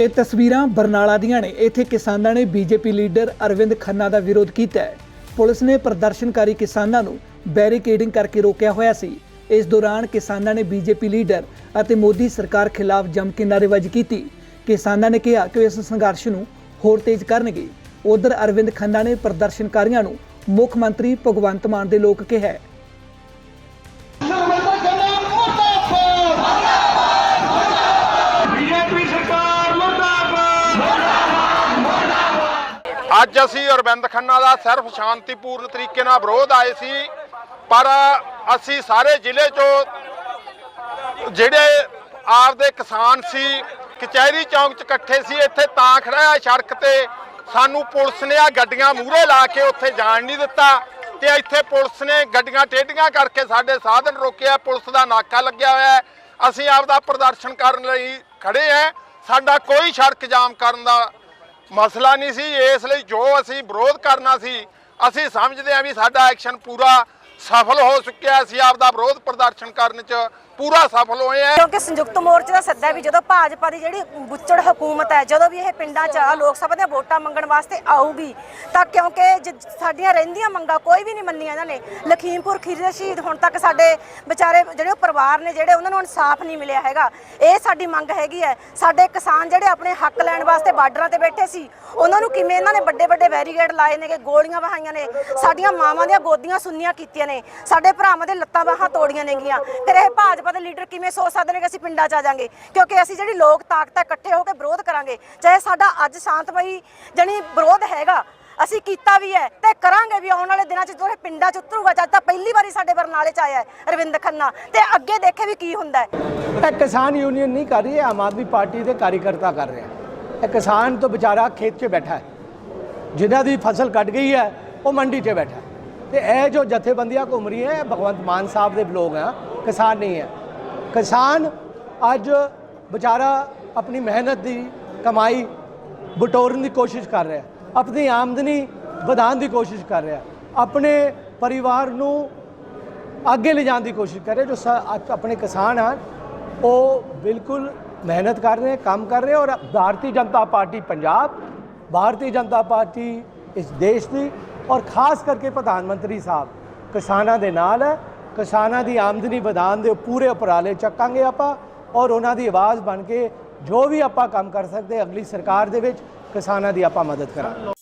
ਇਹ ਤਸਵੀਰਾਂ ਬਰਨਾਲਾ ਦੀਆਂ ਨੇ। ਇੱਥੇ ਕਿਸਾਨਾਂ ਨੇ ਬੀਜੇਪੀ ਲੀਡਰ ਅਰਵਿੰਦ ਖੰਨਾ ਦਾ ਵਿਰੋਧ ਕੀਤਾ ਹੈ। ਪੁਲਿਸ ਨੇ ਪ੍ਰਦਰਸ਼ਨਕਾਰੀ ਕਿਸਾਨਾਂ ਨੂੰ ਬੈਰੀਕੇਡਿੰਗ ਕਰਕੇ ਰੋਕਿਆ ਹੋਇਆ ਸੀ। ਇਸ ਦੌਰਾਨ ਕਿਸਾਨਾਂ ਨੇ ਬੀਜੇਪੀ ਲੀਡਰ ਅਤੇ ਮੋਦੀ ਸਰਕਾਰ ਖਿਲਾਫ ਜੰਮ ਕੇ ਨਾਅਰੇਬਾਜ਼ੀ ਕੀਤੀ। ਕਿਸਾਨਾਂ ਨੇ ਕਿਹਾ ਕਿ ਉਹ ਇਸ ਸੰਘਰਸ਼ ਨੂੰ ਹੋਰ ਤੇਜ਼ ਕਰਨਗੇ। ਉਧਰ ਅਰਵਿੰਦ ਖੰਨਾ ਨੇ ਪ੍ਰਦਰਸ਼ਨਕਾਰੀਆਂ ਨੂੰ ਮੁੱਖ ਮੰਤਰੀ ਭਗਵੰਤ ਮਾਨ ਦੇ ਲੋਕ ਕਿਹਾ ਅੱਜ ਅਸੀਂ ਅਰਵਿੰਦ ਖੰਨਾ ਦਾ ਸਿਰਫ ਸ਼ਾਂਤੀਪੂਰਨ ਤਰੀਕੇ ਨਾਲ ਵਿਰੋਧ ਆਏ ਸੀ, ਪਰ ਅਸੀਂ ਸਾਰੇ ਜ਼ਿਲ੍ਹੇ ਚੋਂ ਜਿਹੜੇ ਆਪਦੇ ਕਿਸਾਨ ਸੀ, ਕਚਹਿਰੀ ਚੌਂਕ 'ਚ ਇਕੱਠੇ ਸੀ, ਇੱਥੇ ਤਾਂ ਖੜਾ ਆ ਸੜਕ ਤੇ, ਸਾਨੂੰ ਪੁਲਿਸ ਨੇ ਆ ਗੱਡੀਆਂ ਮੂਹਰੇ ਲਾ ਕੇ ਉੱਥੇ ਜਾਣ ਨਹੀਂ ਦਿੱਤਾ ਤੇ ਇੱਥੇ ਪੁਲਿਸ ਨੇ ਗੱਡੀਆਂ ਟੇਢੀਆਂ ਕਰਕੇ ਸਾਡੇ ਸਾਧਨ ਰੋਕਿਆ, ਪੁਲਿਸ ਦਾ ਨਾਕਾ ਲੱਗਿਆ ਹੋਇਆ ਹੈ। ਅਸੀਂ ਆਪਦਾ ਪ੍ਰਦਰਸ਼ਨ ਕਰਨ ਲਈ ਖੜੇ ਆ ਸਾਡਾ ਕੋਈ ਸੜਕ ਜਾਮ ਕਰਨ ਦਾ ਮਸਲਾ ਨਹੀਂ ਸੀ, ਇਸ ਲਈ ਜੋ ਅਸੀਂ ਵਿਰੋਧ ਕਰਨਾ ਸੀ, ਅਸੀਂ ਸਮਝਦੇ ਹਾਂ ਵੀ ਸਾਡਾ ਐਕਸ਼ਨ ਪੂਰਾ ਸਫਲ ਹੋ ਚੁੱਕਿਆ ਅਸੀਂ ਆਪਦਾ ਵਿਰੋਧ ਪ੍ਰਦਰਸ਼ਨ ਕਰਨ 'ਚ ਪੂਰਾ ਸਫਲ ਹੋਏ ਆ। ਕਿਉਂਕਿ ਸੰਯੁਕਤ ਮੋਰਚੇ ਦਾ ਸੱਦਾ ਵੀ ਜਦੋਂ ਭਾਜਪਾ ਦੀ ਜਿਹੜੀ ਬੁੱਚੜ ਹਕੂਮਤ ਹੈ, ਜਦੋਂ ਵੀ ਇਹ ਪਿੰਡਾਂ 'ਚ ਲੋਕ ਸਭਾ ਦੀਆਂ ਵੋਟਾਂ ਮੰਗਣ ਵਾਸਤੇ ਆਊਗੀ, ਤਾਂ ਕਿਉਂਕਿ ਸਾਡੀਆਂ ਰਹਿੰਦੀਆਂ ਮੰਗਾਂ ਕੋਈ ਵੀ ਨਹੀਂ ਮੰਨੀਆਂ ਇਹਨਾਂ ਨੇ। ਲਖੀਮਪੁਰ ਖੀਰੀ ਦੇ ਸ਼ਹੀਦ ਹੁਣ ਤੱਕ ਸਾਡੇ ਵਿਚਾਰੇ, ਜਿਹੜੇ ਉਹ ਪਰਿਵਾਰ ਨੇ, ਜਿਹੜੇ ਉਹਨਾਂ ਨੂੰ ਇਨਸਾਫ ਨਹੀਂ ਮਿਲਿਆ ਹੈਗਾ। ਇਹ ਸਾਡੀ ਮੰਗ ਹੈਗੀ ਹੈ, ਸਾਡੇ ਕਿਸਾਨ ਜਿਹੜੇ ਆਪਣੇ ਹੱਕ ਲੈਣ ਵਾਸਤੇ ਬਾਰਡਰਾਂ ਤੇ ਬੈਠੇ ਸੀ, ਉਹਨਾਂ ਨੂੰ ਕਿਵੇਂ ਇਹਨਾਂ ਨੇ ਵੱਡੇ ਵੱਡੇ ਬੈਰੀਗੇਡ ਲਾਏ ਨੇਗੇ, ਗੋਲੀਆਂ ਵਹਾਈਆਂ ਨੇ, ਸਾਡੀਆਂ ਮਾਵਾਂ ਦੀਆਂ ਗੋਦੀਆਂ ਸੁੰਨੀਆਂ ਕੀਤੀਆਂ ਨੇ। ਸਾਡੇ ਭਰਾਵਾਂ ਦੇ ਲੱਤਾਂ ਬਾਹਾਂ ਤੋੜੀਆਂ ਨੇਗੀਆਂ ਫਿਰ ਇਹ ਭਾਜਪਾ ਦੇ ਲੀਡਰ ਕਿਵੇਂ ਸੋਚ ਸਕਦੇ ਨੇ ਕਿ ਅਸੀਂ ਪਿੰਡਾਂ 'ਚ ਆ ਜਾਾਂਗੇ? ਕਿਉਂਕਿ ਅਸੀਂ ਜਿਹੜੀ ਲੋਕ ਤਾਕਤ ਇਕੱਠੇ ਹੋ ਕੇ ਵਿਰੋਧ ਕਰਾਂਗੇ। ਚਾਹੇ ਸਾਡਾ ਅੱਜ ਸ਼ਾਂਤਮਈ ਜਣੀ ਵਿਰੋਧ ਹੈਗਾ, ਅਸੀਂ ਕੀਤਾ ਵੀ ਹੈ ਤੇ ਕਰਾਂਗੇ ਵੀ, ਆਉਣ ਵਾਲੇ ਦਿਨਾਂ 'ਚ ਜਦੋਂ ਇਹ ਪਿੰਡਾਂ 'ਚ ਉਤਰੂਗਾ, ਜਦ ਤਾਂ ਪਹਿਲੀ ਵਾਰੀ ਸਾਡੇ ਬਰਨਾਲੇ 'ਚ ਆਇਆ ਰਵਿੰਦਰ ਖੰਨਾ। ਤੇ ਅੱਗੇ ਦੇਖੇ ਵੀ ਕੀ ਹੁੰਦਾ ਹੈ। ਇਹ ਕਿਸਾਨ ਯੂਨੀਅਨ ਨਹੀਂ ਕਰ ਰਹੀ ਹੈ ਆਮ ਆਦਮੀ ਪਾਰਟੀ ਦੇ ਕਾਰਜਕਰਤਾ ਕਰ ਰਹੇ ਹੈ। ਇਹ ਕਿਸਾਨ ਤੋਂ ਵਿਚਾਰਾ ਖੇਤ 'ਚ ਬੈਠਾ ਹੈ। ਜਿਨ੍ਹਾਂ ਦੀ ਫਸਲ ਕੱਟ ਗਈ ਹੈ, ਉਹ ਮੰਡੀ 'ਚ ਬੈਠਾ ਹੈ। ਤੇ ਇਹ ਜੋ ਜਥੇਬੰਦੀਆਂ ਘੁੰਮ ਰਹੀਆਂ ਹੈ, ਭਗਵੰਤ ਮਾਨ ਸਾਹਿਬ ਦੇ ਲੋਕ ਆ, ਕਿਸਾਨ ਨਹੀਂ ਹੈ। ਕਿਸਾਨ ਅੱਜ ਵਿਚਾਰਾ ਆਪਣੀ ਮਿਹਨਤ ਦੀ ਕਮਾਈ ਬਟੋਰਨ ਦੀ ਕੋਸ਼ਿਸ਼ ਕਰ ਰਿਹਾ ਆਪਣੀ ਆਮਦਨੀ ਵਧਾਉਣ ਦੀ ਕੋਸ਼ਿਸ਼ ਕਰ ਰਿਹਾ ਆਪਣੇ ਪਰਿਵਾਰ ਨੂੰ ਅੱਗੇ ਲਿਜਾਣ ਦੀ ਕੋਸ਼ਿਸ਼ ਕਰ ਰਿਹਾ ਜੋ ਆਪਣੇ ਕਿਸਾਨ ਹਨ, ਉਹ ਬਿਲਕੁਲ ਮਿਹਨਤ ਕਰ ਰਹੇ ਕੰਮ ਕਰ ਰਹੇ ਔਰ ਭਾਰਤੀ ਜਨਤਾ ਪਾਰਟੀ ਪੰਜਾਬ, ਭਾਰਤੀ ਜਨਤਾ ਪਾਰਟੀ ਇਸ ਦੇਸ਼ ਦੀ ਔਰ ਖਾਸ ਕਰਕੇ ਪ੍ਰਧਾਨ ਮੰਤਰੀ ਸਾਹਿਬ, ਕਿਸਾਨਾਂ ਦੇ ਨਾਲ ਹੈ, ਕਿਸਾਨਾਂ ਦੀ ਆਮਦਨੀ ਵਧਾਉਣ ਦੇ ਪੂਰੇ ਉਪਰਾਲੇ ਚੱਕਾਂਗੇ ਆਪਾਂ ਔਰ ਉਹਨਾਂ ਦੀ ਆਵਾਜ਼ ਬਣ ਕੇ ਜੋ ਵੀ ਆਪਾਂ ਕੰਮ ਕਰ ਸਕਦੇ, ਅਗਲੀ ਸਰਕਾਰ ਦੇ ਵਿੱਚ ਕਿਸਾਨਾਂ ਦੀ ਆਪਾਂ ਮਦਦ ਕਰਾਂਗੇ।